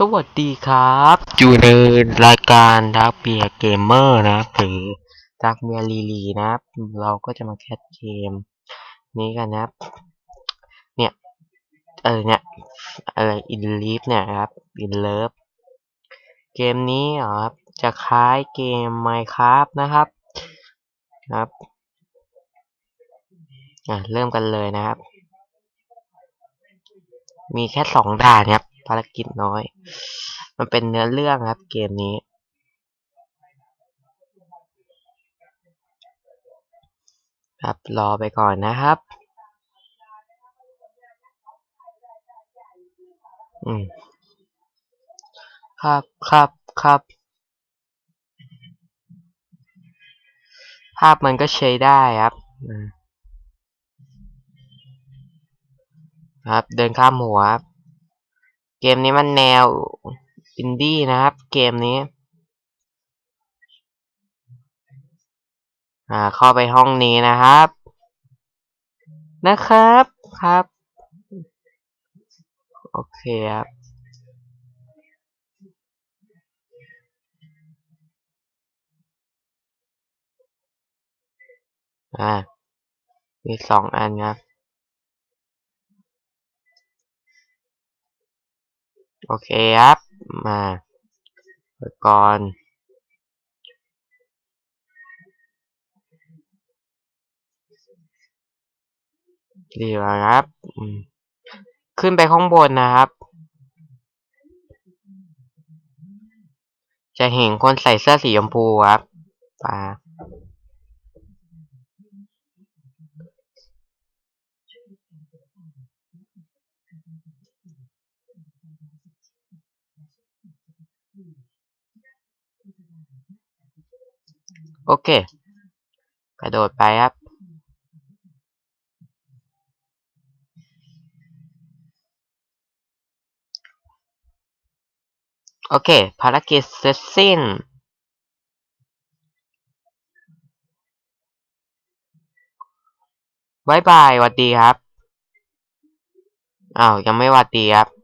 สวัสดีครับ อยู่ในรายการดักเบียเกมเมอร์นะครับหรือดักเบียลีลีนะครับเราก็จะมาแคสเกม นี้กันนะครับเนี่ยเออเนี่ยอะไรอินลีฟเนี่ยครับอินเลิฟเกมนี้ครับ จะคล้ายเกม Minecraft นะครับครับอะเริ่มกันเลยนะครับ มีแค่สองด่านครับ ภารกิจน้อย มันเป็นเนื้อเรื่องครับ เกมนี้ ครับรอไปก่อนนะครับ อืม ครับครับครับ ภาพมันก็ใช้ได้ครับอืมครับ เดินข้ามหัวครับ เกมนี้มันแนวอินดี้นะครับ เกมนี้ อ่า เข้าไปห้องนี้นะครับ นะครับครับ โอเคครับอ่า มีสองอันครับ โอเคครับ มาเปิดก่อน ดีแล้วครับ ขึ้นไปข้างบนนะครับ จะเห็นคนใส่เสื้อสีชมพูครับปา โอเค กระโดดไปครับ โอเค ภารกิจเสร็จสิ้นบายบายหวัดดีครับ อ้าว ยังไม่หวัดดีครับ